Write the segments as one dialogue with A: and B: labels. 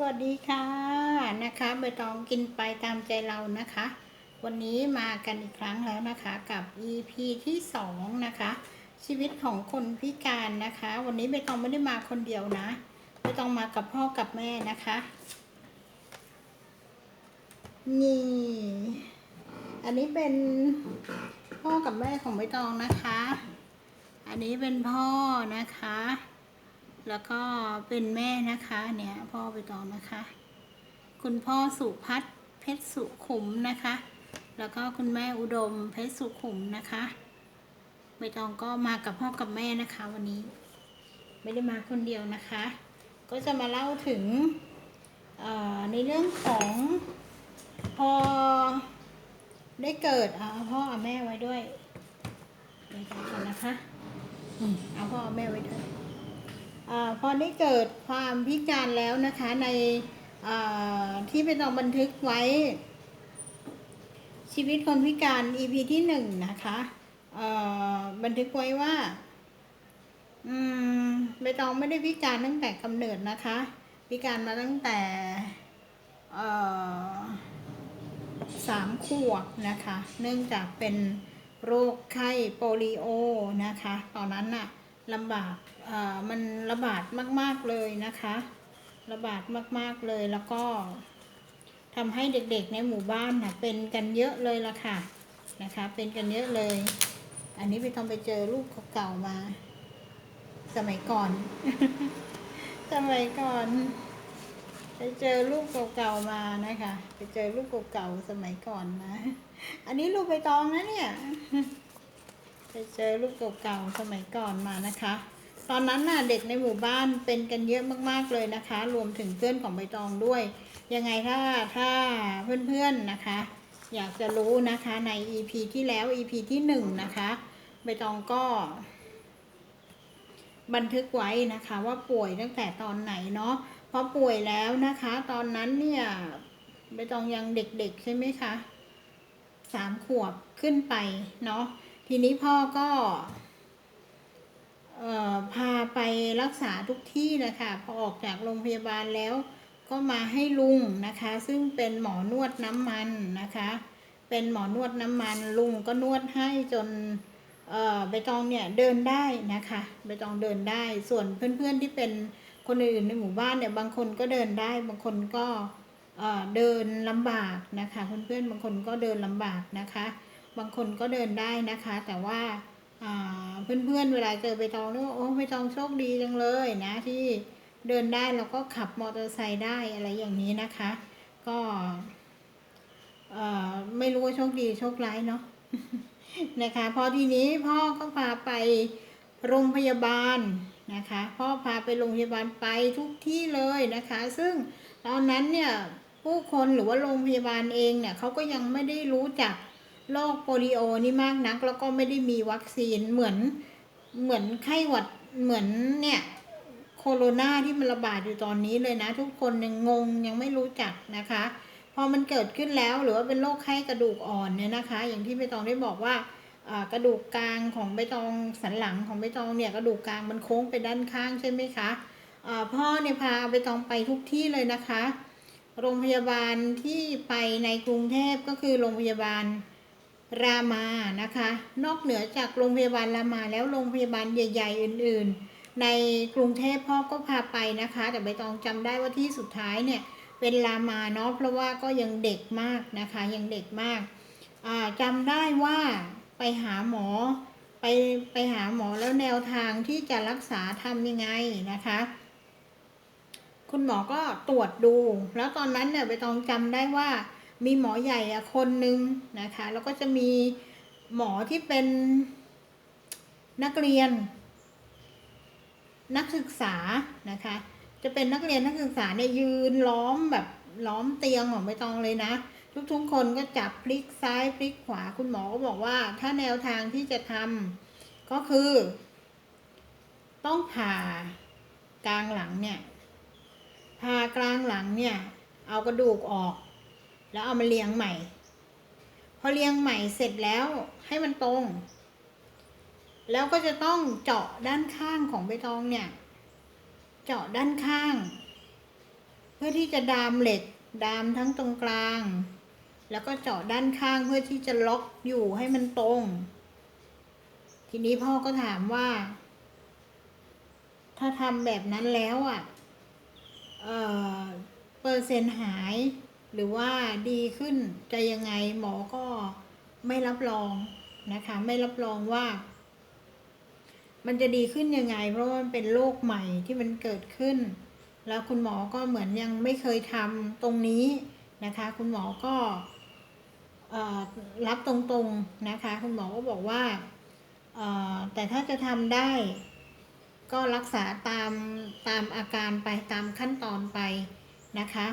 A: สวัสดีค่ะนะคะใบตองกินไปตามใจเรานะคะ วันนี้มากันอีกครั้งแล้วนะคะกับ EP ที่สองนะคะ ชีวิตของคนพิการนะคะ วันนี้ใบตองไม่ได้มาคนเดียวนะใบตองมากับพ่อกับแม่นะคะนี่อันนี้เป็นพ่อกับแม่ของใบตองนะคะ อันนี้เป็นพ่อนะคะ แล้วก็เป็นแม่นะคะเนี่ยพ่อไปตองนะคะ คุณพ่อสุพัฒเพชรสุขุมนะคะ แล้วก็คุณแม่อุดมเพชรสุขุมนะคะใบตองก็มากับพ่อกับแม่นะคะ วันนี้ ไม่ได้มาคนเดียวนะคะ ก็จะมาเล่าถึงในเรื่องของพอได้เกิดเอาพ่อเอาแม่ไว้ด้วยเดี๋ยวก่อนนะคะเอาพ่อเอาแม่ไว้ด้วยอา พอได้เกิดความพิการแล้วนะคะในที่เป็นต้องบันทึกไว้ ชีวิตคนพิการ EP ที่หนึ่งนะคะบันทึกไว้ว่าอืมใบตองไม่ได้พิการตั้งแต่กำเนิดนะคะ พิการมาตั้งแต่สามขวบนะคะ เนื่องจากเป็นโรคไข้โปลิโอนะคะ ตอนนั้นน่ะ ลำบากมันระบาดมาก ๆเลยนะคะ ระบาดมาก ๆเลยแล้วก็ทำให้เด็กๆในหมู่บ้านน่ะเป็นกันเยอะเลยละค่ะนะคะ เป็นกันเยอะเลย อันนี้ไปต้องไปเจอรูปเก่าๆมา สมัยก่อน สมัยก่อน ไปเจอรูปเก่าๆมานะคะ ไปเจอรูปเก่าๆสมัยก่อนนะ อันนี้รูปใบตองนะเนี่ย ไปเจอรูปเก่าๆสมัยก่อนมานะคะ ตอนนั้นน่ะเด็กในหมู่บ้านเป็นกันเยอะมากๆเลยนะคะ รวมถึงเพื่อนของใบตองด้วย ยังไงถ้าถ้าเพื่อนๆนะคะ อยากจะรู้นะคะใน EP ที่แล้ว EP ที่หนึ่งนะคะใบตองก็ บันทึกไว้นะคะ ว่าป่วยตั้งแต่ตอนไหนเนาะพอป่วยแล้วนะคะ ตอนนั้นเนี่ยใบตองยังเด็กๆใช่ไหมคะสามขวบขึ้นไปเนาะ ทีนี้พ่อก็พาไปรักษาทุกที่นะคะพอออกจากโรงพยาบาลแล้วก็มาให้ลุงนะคะ ซึ่งเป็นหมอนวดน้ำมันนะคะ เป็นหมอนวดน้ำมันลุงก็นวดให้จนใบตองเนี่ยเดินได้นะคะใบตองเดินได้ส่วนเพื่อนๆที่เป็นคนอื่นในหมู่บ้านเนี่ยบางคนก็เดินได้บางคนก็เอ่อเดินลำบากนะคะ เพื่อนๆบางคนก็เดินลำบากนะคะ บางคนก็เดินได้นะคะ แต่ว่าอ่าเพื่อนๆเวลาเจอใบตองเนี่ยโอ้ใบตองโชคดีจังเลยนะที่เดินได้แล้วก็ขับมอเตอร์ไซค์ได้อะไรอย่างนี้นะคะ ก็ไม่รู้ว่าโชคดีโชคร้ายเนาะนะคะ พอทีนี้พ่อก็พาไปโรงพยาบาลนะคะ พ่อพาไปโรงพยาบาลไปทุกที่เลยนะคะ ซึ่งตอนนั้นเนี่ยผู้คนหรือว่าโรงพยาบาลเองเนี่ยเขาก็ยังไม่ได้รู้จัก โรคโปลิโอนี่มากนัก แล้วก็ไม่ได้มีวัคซีนเหมือนเหมือนไข้หวัดเหมือนเนี่ยโคโรนาที่มันระบาดอยู่ตอนนี้เลยนะ ทุกคนยังงงยังไม่รู้จักนะคะ พอมันเกิดขึ้นแล้วหรือว่าเป็นโรคไข้กระดูกอ่อนเนี่ยนะคะ อย่างที่ใบตองได้บอกว่ากระดูกกลางของใบตองสันหลังของใบตองเนี่ยกระดูกกลางมันโค้งไปด้านข้างใช่ไหมคะพ่อเนี่ยพาใบตองไปทุกที่เลยนะคะ โรงพยาบาลที่ไปในกรุงเทพก็คือโรงพยาบาล รามานะคะ นอกเหนือจากโรงพยาบาลรามาแล้วโรงพยาบาลใหญ่ ๆ อื่น ๆ ในกรุงเทพพ่อก็พาไปนะคะ แต่ใบตองจำได้ว่าที่สุดท้ายเนี่ยเป็นรามาเนาะเพราะว่าก็ยังเด็กมากนะคะยังเด็กมากาจำได้ว่าไปหาหมอไปไปหาหมอแล้วแนวทางที่จะรักษาทำยังไงนะคะ คุณหมอก็ตรวจดู แล้วตอนนั้นเนี่ยใบตองจำได้ว่า มีหมอใหญ่อะคนหนึ่งนะคะ แล้วก็จะมีหมอที่เป็นนักเรียน นักศึกษานะคะ จะเป็นนักเรียนนักศึกษาเนี่ยยืนล้อมแบบล้อมเตียงของใบตองเลยนะ ทุกๆคนก็จับพลิกซ้ายพลิกขวาคุณหมอก็บอกว่า ถ้าแนวทางที่จะทำก็คือ ต้องผ่ากลางหลังเนี่ยผ่ากลางหลังเนี่ย เอากระดูกออก แล้วเอามาเลี้ยงใหม่ พอเลี้ยงใหม่เสร็จแล้วให้มันตรง แล้วก็จะต้องเจาะด้านข้างของใบตองเนี่ย เจาะด้านข้าง เพื่อที่จะดามเหล็กดามทั้งตรงกลาง แล้วก็เจาะด้านข้างเพื่อที่จะล็อกอยู่ให้มันตรง ทีนี้พ่อก็ถามว่า ถ้าทำแบบนั้นแล้วอะเออเปอร์เซ็นต์หาย หรือว่าดีขึ้นจะยังไงหมอก็ไม่รับรองนะคะ ไม่รับรองว่า มันจะดีขึ้นยังไง เพราะว่ามันเป็นโรคใหม่ที่มันเกิดขึ้น แล้วคุณหมอก็เหมือนยังไม่เคยทำตรงนี้นะคะ คุณหมอก็รับตรงๆนะคะ คุณหมอก็บอกว่าแต่ถ้าจะทำได้ ก็รักษาตามตามอาการไปตามขั้นตอนไปนะคะ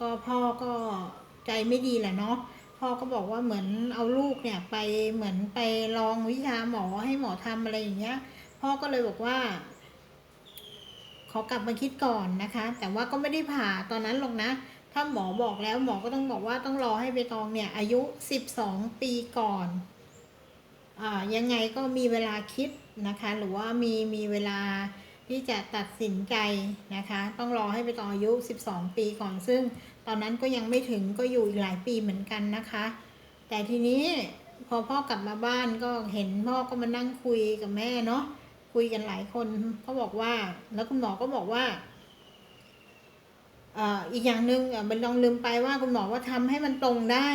A: ก็พ่อก็ใจไม่ดีแหละเนาะพ่อก็บอกว่าเหมือนเอาลูกเนี่ยไปเหมือนไปลองวิชาหมอให้หมอทำอะไรอย่างเงี้ย พ่อก็เลยบอกว่า ขอกลับมาคิดก่อนนะคะ แต่ว่าก็ไม่ได้ผ่าตอนนั้นหรอกนะ ถ้าหมอบอกแล้วหมอก็ต้องบอกว่าต้องรอให้ใบตองเนี่ย อายุ12ปีก่อนอ่ายังไงก็มีเวลาคิดนะคะ หรือว่ามีมีเวลา ที่จะตัดสินใจนะคะ ต้องรอให้ใบตออายุ 12 ปีก่อนซึ่ง ตอนนั้นก็ยังไม่ถึงก็อยู่อีกหลายปีเหมือนกันนะคะ แต่ทีนี้พอพ่อกลับมาบ้านก็เห็นพ่อก็มานั่งคุยกับแม่เนาะคุยกันหลายคนก็บอกว่า แล้วคุณหมอก็บอกว่าอีกอย่างหนึ่งเอ่อมันลองลืมไปว่าคุณหมอว่าทำให้มันตรงได้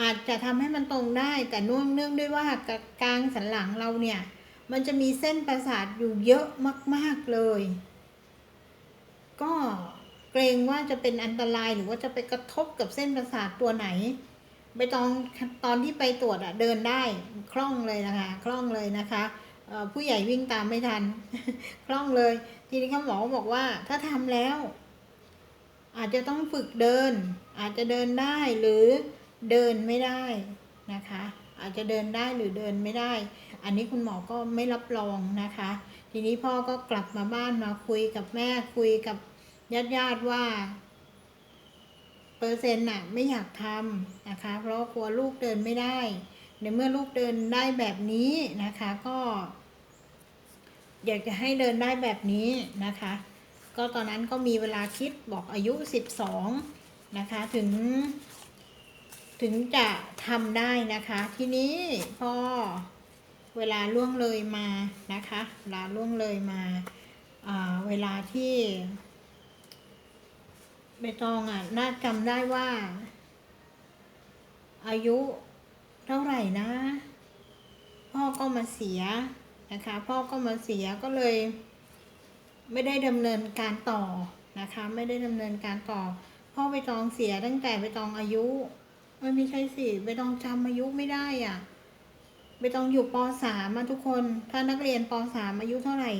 A: อาจจะทำให้มันตรงได้ แต่นื่องเนื่องด้วยว่ากลางสันหลังเราเนี่ย มันจะมีเส้นประสาทอยู่เยอะมาก ๆ เลย ก็เกรงว่าจะเป็นอันตรายหรือว่าจะไปกระทบกับเส้นประสาทตัวไหนใบตองตอนที่ไปตรวจอะเดินได้คล่องเลยนะคะคล่องเลยนะคะผู้ใหญ่วิ่งตามไม่ทัน คล่องเลย ทีนี้เขาหมอบอกว่าถ้าทำแล้ว อาจจะต้องฝึกเดิน อาจจะเดินได้หรือเดินไม่ได้นะคะ อาจจะเดินได้หรือเดินไม่ได้ อันนี้คุณหมอก็ไม่รับรองนะคะ ทีนี้พ่อก็กลับมาบ้านมาคุยกับแม่คุยกับญาติญาติๆว่าเปอร์เซ็นต์น่ะไม่อยากทำนะคะ เพราะกลัวลูกเดินไม่ได้ ในเมื่อลูกเดินได้แบบนี้นะคะก็ อยากจะให้เดินได้แบบนี้นะคะ ก็ตอนนั้นก็มีเวลาคิดบอกอายุ 12 นะคะถึง ถึงจะทำได้นะคะ ทีนี้พอเวลาล่วงเลยมานะคะเวลาล่วงเลยมาเวลาที่ใบตองอะน่าจำได้ว่า อายุเท่าไหร่นะ พ่อก็มาเสียนะคะ พ่อก็มาเสียก็เลย ไม่ได้ดำเนินการต่อนะคะ ไม่ได้ดำเนินการต่อ พ่อใบตองเสียตั้งแต่ใบตองอายุ เอ้ยไม่ใช่สิใบตองจำอายุไม่ได้อะใบตองอยู่ปสามอะทุกคน ถ้านักเรียนปสามอายุเท่าไหร่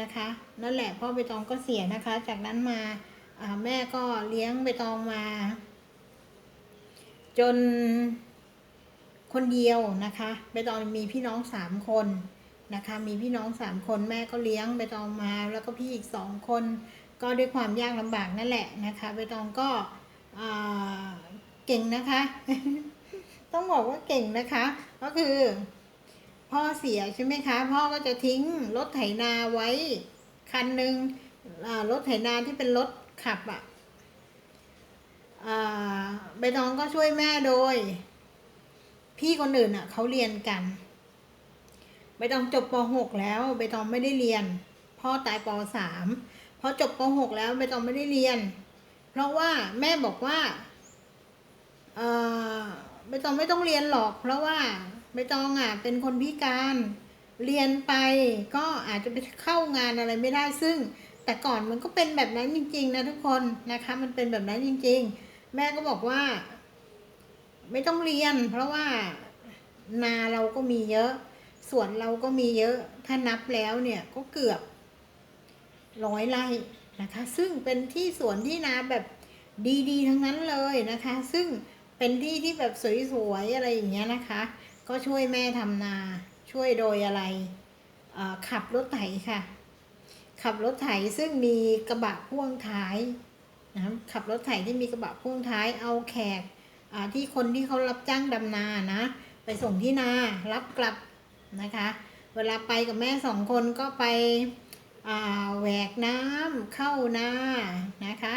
A: นะคะ นั่นแหละพ่อใบตองก็เสียนะคะ จากนั้นมาอ่าแม่ก็เลี้ยงใบตองมา จนคนเดียวนะคะใบตองมีพี่น้องสามคนนะคะ มีพี่น้องสามคนแม่ก็เลี้ยงใบตองมา แล้วก็พี่อีกสองคน ก็ด้วยความยากลำบากนั่นแหละนะคะใบตองก็ เก่งนะคะ ต้องบอกว่าเก่งนะคะ ก็คือ พ่อเสียใช่ไหมคะ พ่อก็จะทิ้งรถไถนาไว้ คันหนึ่งรถไถนาที่เป็นรถขับอะอ่าใบตองก็ช่วยแม่โดย พี่คนอื่นอะเขาเรียนกันใบตองจบป .6 แล้วใบตองไม่ได้เรียน พ่อตายป .3 พอจบป .6 แล้วใบตองไม่ได้เรียน เพราะว่าแม่บอกว่า เออใบตองไม่ต้องเรียนหรอก เพราะว่าใบตองอะเป็นคนพิการเรียนไปก็อาจจะไปเข้างานอะไรไม่ได้ซึ่ง แต่ก่อนมันก็เป็นแบบนั้นจริง ๆ นะทุกคนนะคะ มันเป็นแบบนั้นจริง ๆ แม่ก็บอกว่า ไม่ต้องเรียน เพราะว่านาเราก็มีเยอะสวนเราก็มีเยอะถ้านับแล้วเนี่ยก็เกือบร้อยไร่นะคะ ซึ่งเป็นที่สวนที่นาแบบดีๆ ทั้งนั้นเลยนะคะ ซึ่ง เป็นที่ที่แบบสวยๆอะไรอย่างเงี้ยนะคะ ก็ช่วยแม่ทำนาช่วยโดยอะไรขับรถไถค่ะ ขับรถไถซึ่งมีกระบะพ่วงท้ายนะครับขับรถไถที่มีกระบะพ่วงท้ายเอาแขกที่คนที่เขารับจ้างดำนานะ ไปส่งที่นารับกลับนะคะ เวลาไปกับแม่สองคนก็ไปแหวกน้ำเข้านานะคะ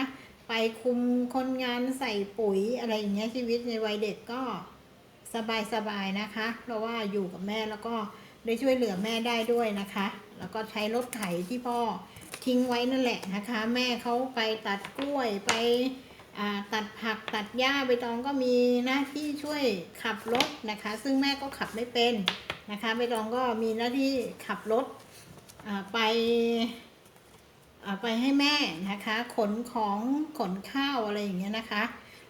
A: ไปคุมคนงานใส่ปุ๋ยอะไรอย่างเงี้ยชีวิตในวัยเด็กก็สบายๆนะคะ เพราะว่าอยู่กับแม่แล้วก็ได้ช่วยเหลือแม่ได้ด้วยนะคะ แล้วก็ใช้รถไถที่พ่อทิ้งไว้นั่นแหละนะคะ แม่เขาไปตัดกล้วยไปตัดผักตัดหญ้าใบตองก็มีหน้าที่ช่วยขับรถนะคะ ซึ่งแม่ก็ขับไม่เป็นนะคะใบตองก็มีหน้าที่ขับรถไป อ่าไปให้แม่นะคะ ขนของขนข้าวอะไรอย่างเงี้ยนะคะ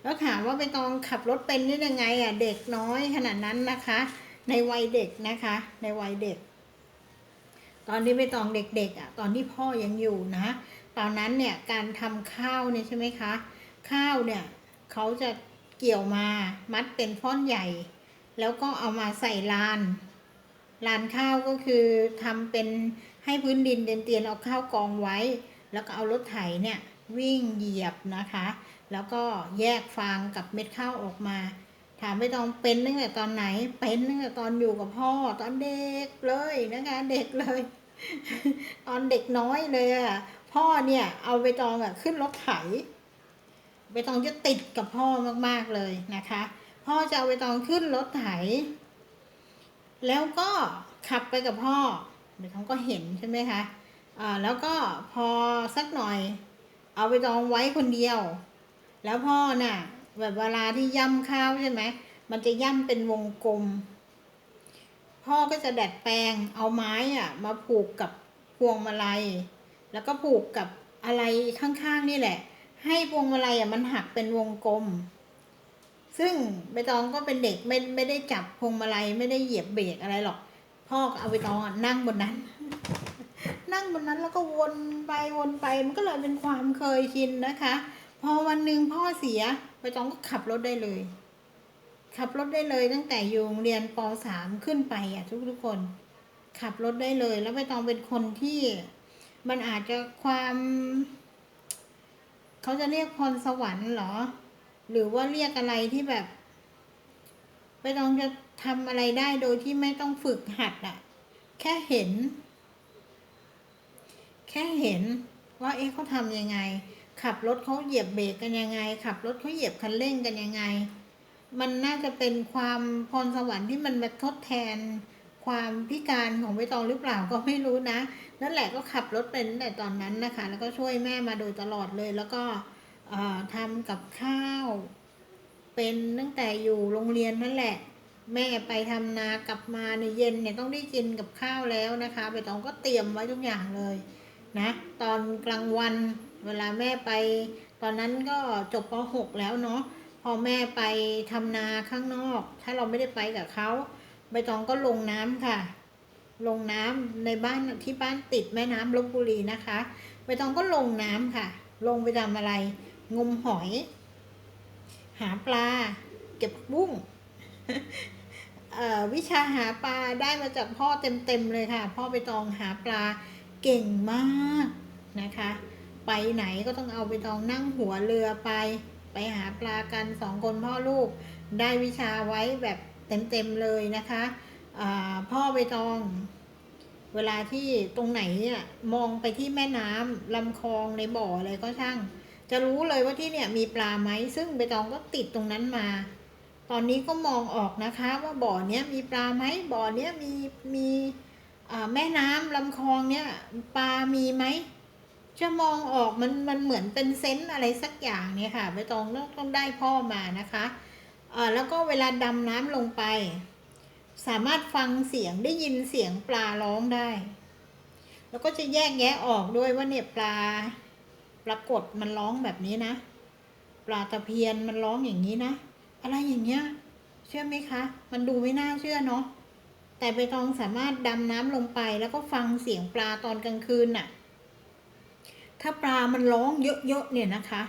A: แล้วถามว่าใบตองขับรถเป็นได้ยังไงอะเด็กน้อยขนาดนั้นนะคะ ในวัยเด็กนะคะ ในวัยเด็ก ตอนที่ใบตองเด็กๆอะตอนที่พ่อยังอยู่นะตอนนั้นเนี่ยการทำข้าวเนี่ยใช่ไหมคะ ข้าวเนี่ยเขาจะเกี่ยวมามัดเป็นท่อนใหญ่ แล้วก็เอามาใส่ลานลานข้าวก็คือทำเป็น ให้พื้นดินเตียนๆเอาข้าวกองไว้ แล้วก็เอารถไถเนี่ยวิ่งเหยียบนะคะ แล้วก็แยกฟางกับเม็ดข้าวออกมา ถามไม่ต้องเป็นตั้งแต่ตอนไหน เป็นตั้งแต่ตอนอยู่กับพ่อตอนเด็กเลยนะคะ เด็กเลย ตอนเด็กน้อยเลยอะพ่อเนี่ยเอาไปตองอะขึ้นรถไถใบตองจะติดกับพ่อมากๆเลยนะคะ พ่อจะเอาใบตองขึ้นรถไถ แล้วก็ขับไปกับพ่อ ใบตองก็เห็นใช่ไหมคะอ่าแล้วก็พอสักหน่อย เอาไปตองไว้คนเดียว แล้วพ่อน่ะ แบบเวลาที่ย่ำข้าวใช่ไหมมันจะย่ำเป็นวงกลม พ่อก็จะดัดแปลงเอาไม้อะ มาผูกกับพวงมาลัย แล้วก็ผูกกับอะไรข้างๆนี่แหละ ให้พวงมาลัยอะมันหักเป็นวงกลม ซึ่งใบตองก็เป็นเด็กไม่ไม่ได้จับพวงมาลัยไม่ได้เหยียบเบรกอะไรหรอก พ่อก็เอาใบตองอะนั่งบนนั้น นั่งบนนั้นแล้วก็วนไปวนไปมันก็เลยเป็นความเคยชินนะคะ พอวันหนึ่งพ่อเสียใบตองก็ขับรถได้เลย ขับรถได้เลยตั้งแต่อยู่โรงเรียนปสามขึ้นไปอะทุกทุกคน ขับรถได้เลย แล้วใบตองเป็นคนที่มันอาจจะความเขาจะเรียกพรสวรรค์เหรอ หรือว่าเรียกอะไรที่แบบใบตองจะ ทำอะไรได้โดยที่ไม่ต้องฝึกหัดอะแค่เห็น แค่เห็นว่าเอ๊ะเขาทำยังไง ขับรถเขาเหยียบเบรกกันยังไง ขับรถเขาเหยียบคันเร่งกันยังไง มันน่าจะเป็นความพรสวรรค์ที่มันมาทดแทนความพิการของใบตองหรือเปล่าก็ไม่รู้นะ นั่นแหละก็ขับรถเป็นแต่ตอนนั้นนะคะ แล้วก็ช่วยแม่มาโดยตลอดเลย แล้วก็ทำกับข้าว เป็นตั้งแต่อยู่โรงเรียนนั่นแหละ แม่ไปทำนา กลับมาในเย็นเนี่ยต้องได้กินกับข้าวแล้วนะคะใบตองก็เตรียมไว้ทุกอย่างเลยนะตอนกลางวันเวลาแม่ไป ตอนนั้นก็จบป .6 แล้วเนาะพอแม่ไปทำนาข้างนอก ถ้าเราไม่ได้ไปกับเขาใบตองก็ลงน้ำค่ะ ลงน้ำในบ้านที่บ้านติดแม่น้ำลบบุรีนะคะใบตองก็ลงน้ำค่ะ ลงไปทำอะไร งมหอย หาปลา เก็บบุ้ง วิชาหาปลาได้มาจากพ่อเต็มๆเลยค่ะ พ่อไปตองหาปลาเก่งมากนะคะ ไปไหนก็ต้องเอาไปตองนั่งหัวเรือไป ไปหาปลากันสองคนพ่อลูกได้วิชาไว้แบบเต็มๆเลยนะคะพ่อไปตอง เวลาที่ตรงไหนเนี่ยมองไปที่แม่น้ำลำคลองในบ่ออะไรก็ช่าง จะรู้เลยว่าที่เนี่ยมีปลาไหมซึ่งใบตองก็ติดตรงนั้นมา ตอนนี้ก็มองออกนะคะว่าบ่อเนี้ยมีปลาไหมบ่อเนี้ยมีมีแม่น้ำลำคลองเนี่ยปลามีไหมจะมองออกมันมันเหมือนเป็นเซนส์อะไรสักอย่างเนี่ยค่ะใบตองต้องต้องได้พ่อมานะคะอ่าแล้วก็เวลาดำน้ำลงไป สามารถฟังเสียงได้ยินเสียงปลาร้องได้ แล้วก็จะแยกแยะออกด้วยว่าเนี่ยปลาปรากฏมันร้องแบบนี้นะ ปลาตะเพียนมันร้องอย่างนี้นะ อะไรอย่างเงี้ย เชื่อไหมคะ มันดูไม่น่าเชื่อเนาะแต่ใบตองสามารถดำน้ำลงไปแล้วก็ฟังเสียงปลาตอนกลางคืนน่ะ ถ้าปลามันร้องเยอะๆเนี่ยนะคะ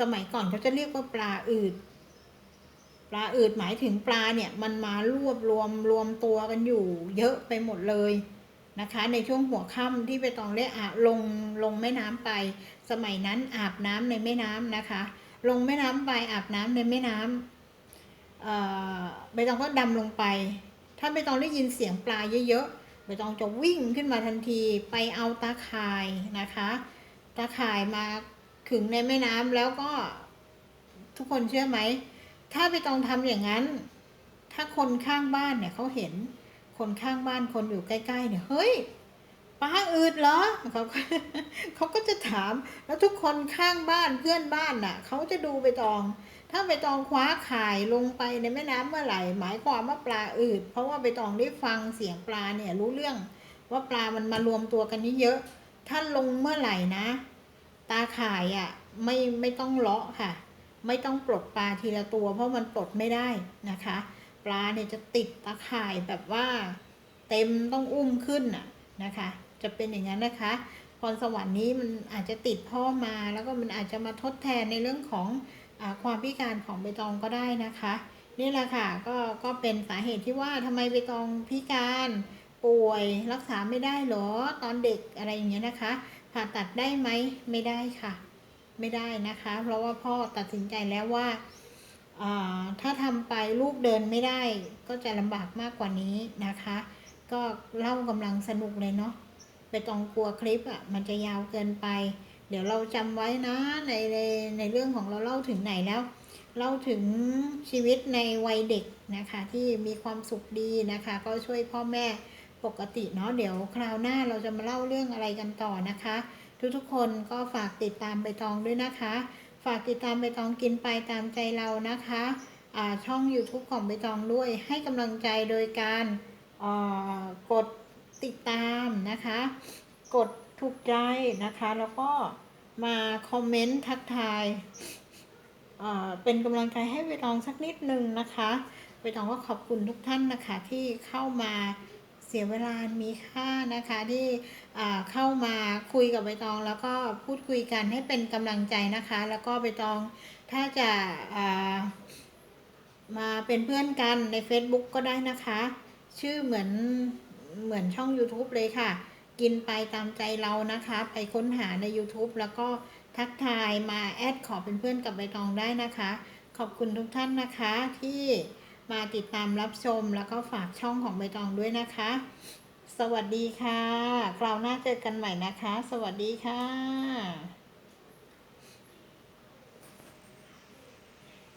A: สมัยก่อนเขาจะเรียกว่าปลาอืด ปลาอืดหมายถึงปลาเนี่ย มันมารวบรวมรวมตัวกันอยู่ เยอะไปหมดเลยนะคะ ในช่วงหัวค่ำที่ใบตองได้อาลงลงแม่น้ำไป สมัยนั้นอาบน้ำในแม่น้ำนะคะ ลงแม่น้ำไปอาบน้ำในแม่น้ำ เอ่อใบตองก็ดำลงไป ถ้าใบตองได้ยินเสียงปลาเยอะๆใบตองจะวิ่งขึ้นมาทันทีไปเอาตาข่ายนะคะ ตาข่ายมาขึงในแม่น้ำแล้วก็ทุกคนเชื่อไหม ถ้าใบตองทำอย่างนั้น ถ้าคนข้างบ้านเนี่ยเขาเห็นคนข้างบ้านคนอยู่ใกล้ๆเนี่ยเฮ้ยปลาอืดเหรอเขาก็เขาก็จะถามแล้วทุกคนข้างบ้านเพื่อนบ้านน่ะเขาจะดูใบตอง ถ้าใบตองคว้าข่ายลงไปในแม่น้ำเมื่อไหร่ หมายความว่าปลาอืด เพราะว่าใบตองได้ฟังเสียงปลาเนี่ยรู้เรื่องว่าปลามันมารวมตัวกันนี่เยอะถ้าลงเมื่อไหร่นะ ตาข่ายอะไม่ไม่ต้องเลาะค่ะ ไม่ต้องปลดปลาทีละตัว เพราะมันปลดไม่ได้นะคะ ปลาเนี่ยจะติดตาข่ายแบบว่า เต็มต้องอุ้มขึ้นน่ะนะคะ จะเป็นอย่างนั้นนะคะพรสวรรค์นี้มันอาจจะติดพ่อมาแล้วก็มันอาจจะมาทดแทนในเรื่องของ ความพิการของใบตองก็ได้นะคะนี่แหละค่ะก็ก็เป็นสาเหตุที่ว่าทำไมใบตองพิการป่วยรักษาไม่ได้หรอตอนเด็กอะไรอย่างเงี้ยนะคะ ผ่าตัดได้ไหมไม่ได้ค่ะ ไม่ได้นะคะ เพราะว่าพ่อตัดสินใจแล้วว่าถ้าทำไปลูกเดินไม่ได้ ก็จะลำบากมากกว่านี้นะคะ ก็เล่ากำลังสนุกเลยเนาะไปตองกลัวคลิปอะมันจะยาวเกินไป เดี๋ยวเราจำไว้นะในในในเรื่องของเราเล่าถึงไหนแล้ว เล่าถึงชีวิตในวัยเด็กนะคะที่มีความสุขดีนะคะ ก็ช่วยพ่อแม่ปกติเนาะเดี๋ยวคราวหน้าเราจะมาเล่าเรื่องอะไรกันต่อนะคะ ทุกๆคนก็ฝากติดตามใบตองด้วยนะคะ ฝากติดตามใบตองกินไปตามใจเรานะคะอ่าช่อง YouTube ของใบตองด้วยให้กำลังใจโดยการอ่ากดติดตามนะคะ กด ถูกใจนะคะ แล้วก็มาคอมเมนต์ทักทายเป็นกำลังใจให้ใบตองสักนิดนึงนะคะใบตองก็ขอบคุณทุกท่านนะคะที่เข้ามาเสียเวลา มีค่านะคะที่เข้ามาคุยกับใบตอง แล้วก็พูดคุยกันให้เป็นกำลังใจนะคะ แล้วก็ใบตองถ้าจะามาเป็นเพื่อนกันใน Facebook ก็ได้นะคะ ชื่อเหมือนเหมือนช่อง YouTube เลยค่ะ กินไปตามใจเรานะคะ ไปค้นหาใน YouTube แล้วก็ทักทายมาแอดขอเป็นเพื่อนกับใบตองได้นะคะ ขอบคุณทุกท่านนะคะที่มาติดตามรับชมแล้วก็ฝากช่องของใบตองด้วยนะคะ สวัสดีค่ะ คราวหน้าเจอกันใหม่นะคะ สวัสดีค่ะ